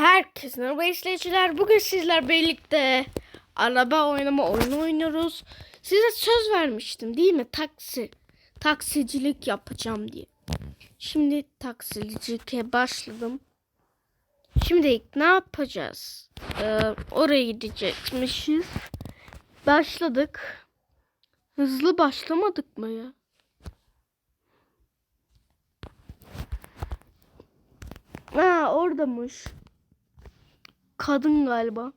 Herkese merhaba izleyiciler. Bugün sizler birlikte araba oynama oyunu oynuyoruz. Size söz vermiştim değil mi? Taksi. Taksicilik yapacağım diye. Şimdi taksiciliğe başladım. Şimdi ne yapacağız? Ee, oraya gidecekmişiz. Başladık. Hızlı başlamadık mı ya? Ha oradamış. Kadın galiba.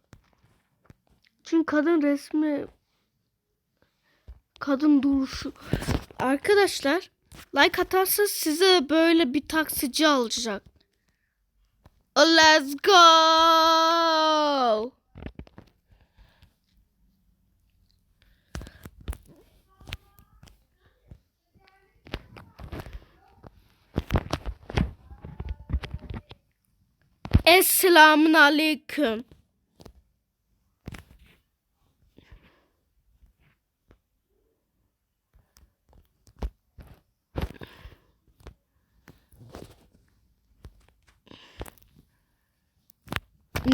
Çünkü kadın resmi kadın duruşu. Arkadaşlar like atarsanız size böyle bir taksici alacak. Let's go. Esselamun aleyküm.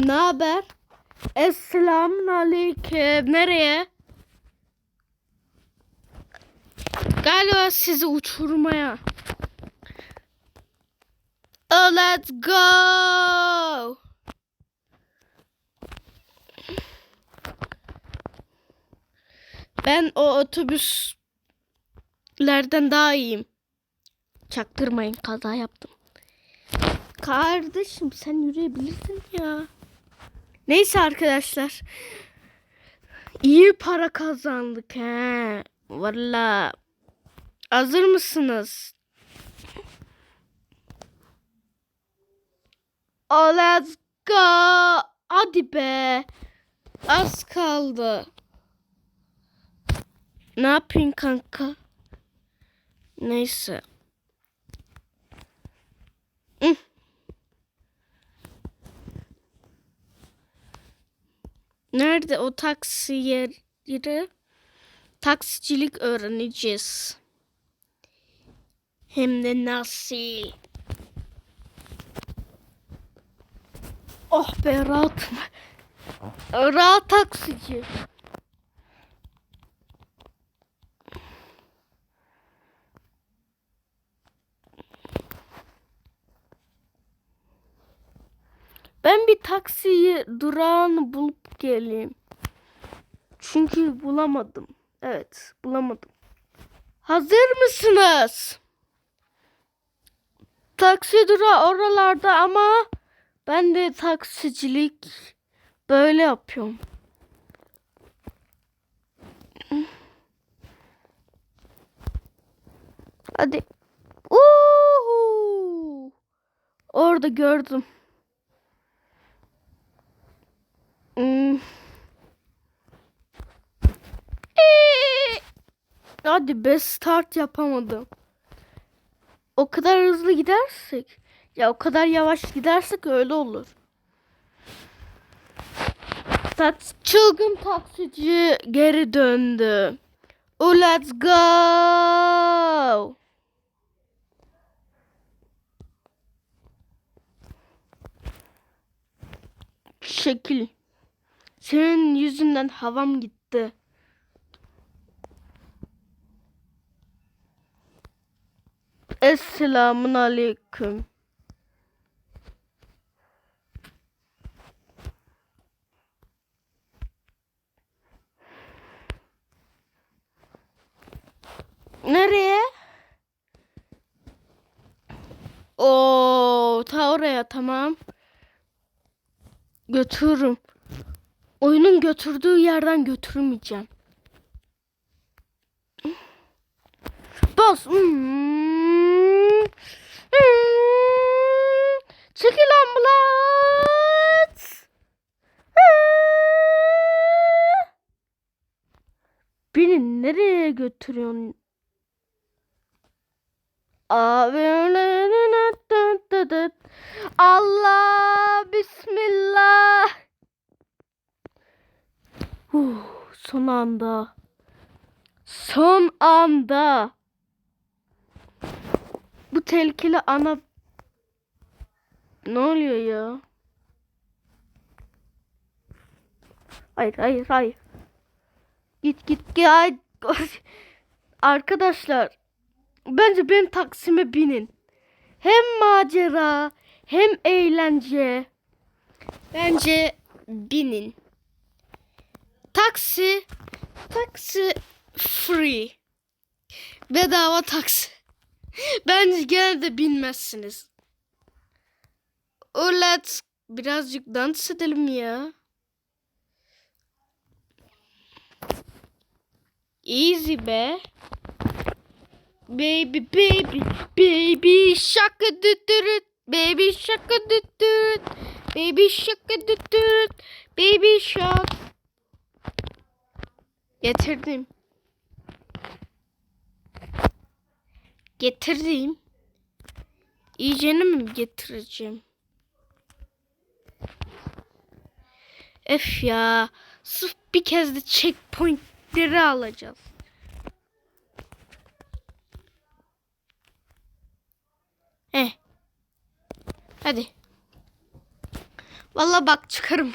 Ne haber? Esselamun aleyküm. Nereye? Galiba sizi uçurmaya. Let's go. Ben o otobüslerden daha iyiyim. Çaktırmayın kaza yaptım. Kardeşim sen yürüyebilirsin ya. Neyse arkadaşlar. İyi para kazandık he. Valla. Hazır mısınız? Oh, let's go. Hadi be. Az kaldı. Ne yapayım kanka? Neyse. Nerede o taksi yeri? Taksicilik öğreneceğiz. Hem de nasıl? Oh be rahatım. Rahat taksici. Ben bir taksiyi durağını bulup geleyim. Çünkü bulamadım. Evet bulamadım. Hazır mısınız? Taksi durağı oralarda ama ben de taksicilik böyle yapıyorum. Hadi. Uhu. Orada gördüm. Hmm. Hadi be start yapamadım. O kadar hızlı gidersek ya o kadar yavaş gidersek öyle olur. Tat çılgın taksici geri döndü. Oh, let's go. Şekil. Senin yüzünden havam gitti. Esselamun aleyküm. Nereye? Oo, ta oraya tamam. Götürürüm. Oyunun götürdüğü yerden götürmeyeceğim. Bas. Hmm. Hmm. Çekil ambulans. Hmm. Beni nereye götürüyorsun? Allah Bismillah. Uh, son anda. Son anda. Bu tehlikeli ana... Ne oluyor ya? Hayır hayır hayır. Git git gel. Arkadaşlar bence benim Taksim'e binin. Hem macera hem eğlence. Bence binin. Taksi taksi free. Bedava taksi. Bence gene de binmezsiniz. O let's birazcık dans edelim ya. Easy be. Baby baby baby şaka dütürüt baby şaka dütürüt baby şaka dütürüt baby şak getirdim. Getirdim. İyicene mi getireceğim? Öf ya. Sırf bir kez de checkpointleri alacağız Hadi. Vallahi bak çıkarım.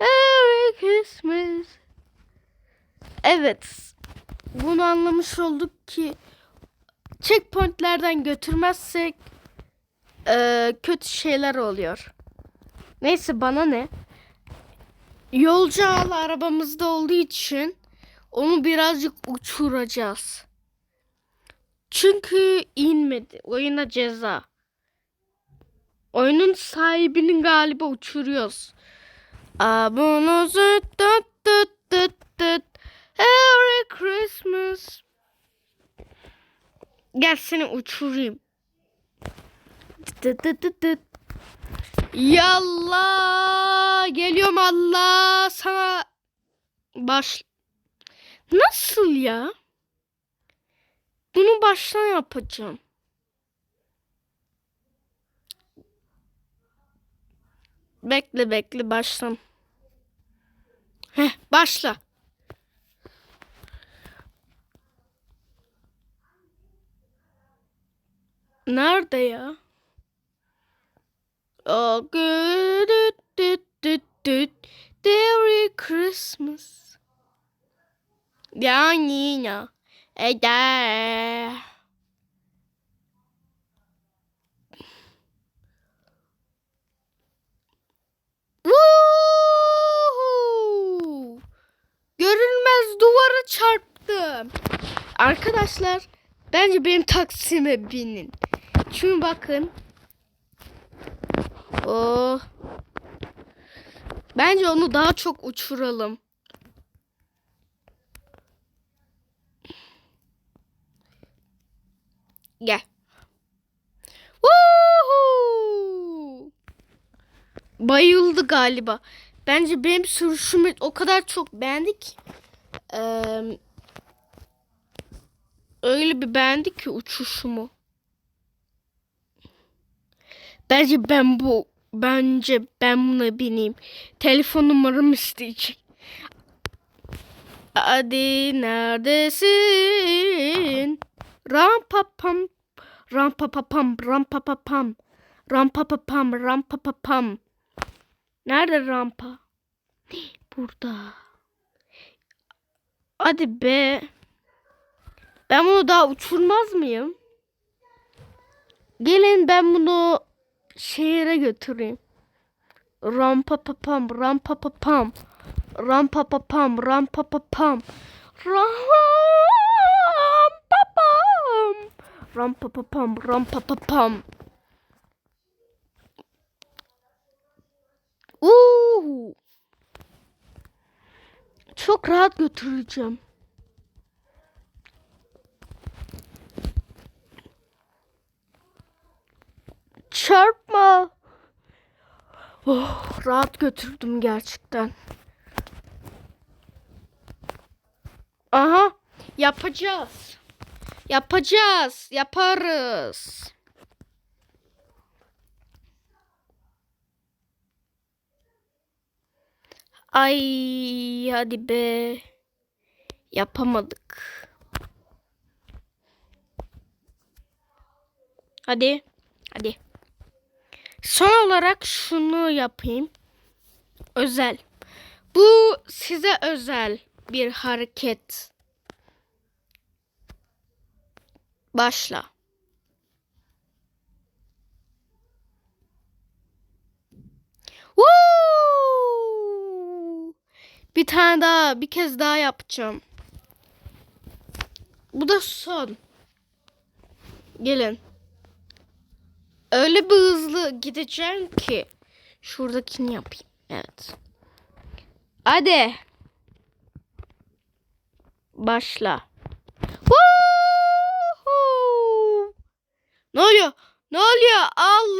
Merry Christmas. Evet. Bunu anlamış olduk ki checkpointlerden götürmezsek eee, kötü şeyler oluyor. Neyse bana ne? Yolcu ağlı arabamızda olduğu için onu birazcık uçuracağız. Çünkü inmedi. Oyuna ceza. Oyunun sahibinin galiba uçuruyoruz. Abonuzu tut tut tut tut. Merry Christmas. Gel seni uçurayım. Tut. Yallah geliyorum Allah sana baş nasıl ya bunu baştan yapacağım bekle bekle baştan Heh, başla nerede ya Oh, good, do, do, do, do. Merry Christmas. Eda. Woohoo! Görünmez duvara çarptım. Arkadaşlar bence benim taksime binin. Çünkü bakın Oh. Bence onu daha çok uçuralım. Gel. Woohoo! Bayıldı galiba. Bence benim sürüşümü o kadar çok beğendik. Ee, öyle bir beğendik ki uçuşumu. Bence ben bu bence ben buna bineyim. Telefon numaramı isteyecek. Hadi neredesin? Ram pa pam pam ram pa pa pam ram pa pa pam ram pa pa pam. Nerede rampa? Burada. Hadi be. Ben bunu daha uçurmaz mıyım? Gelin ben bunu şehire götüreyim. Rampa pa pam, rampa pa pam. Rampa pa pam, rampa pa pam. Rampa pam. Rampa pa pam, rampa pa pam. Uuu. Çok rahat götüreceğim. Çarpma. Oh, rahat götürdüm gerçekten. Aha, yapacağız. Yapacağız, yaparız. Ay, hadi be. Yapamadık. Hadi. Hadi. Son olarak şunu yapayım. Özel. Bu size özel bir hareket. Başla. Woo! Bir tane daha, bir kez daha yapacağım. Bu da son. Gelin. Öyle bir hızlı gideceğim ki. Şuradakini yapayım. Evet. Hadi. Başla. Woohoo! Ne oluyor? Ne oluyor? Allah!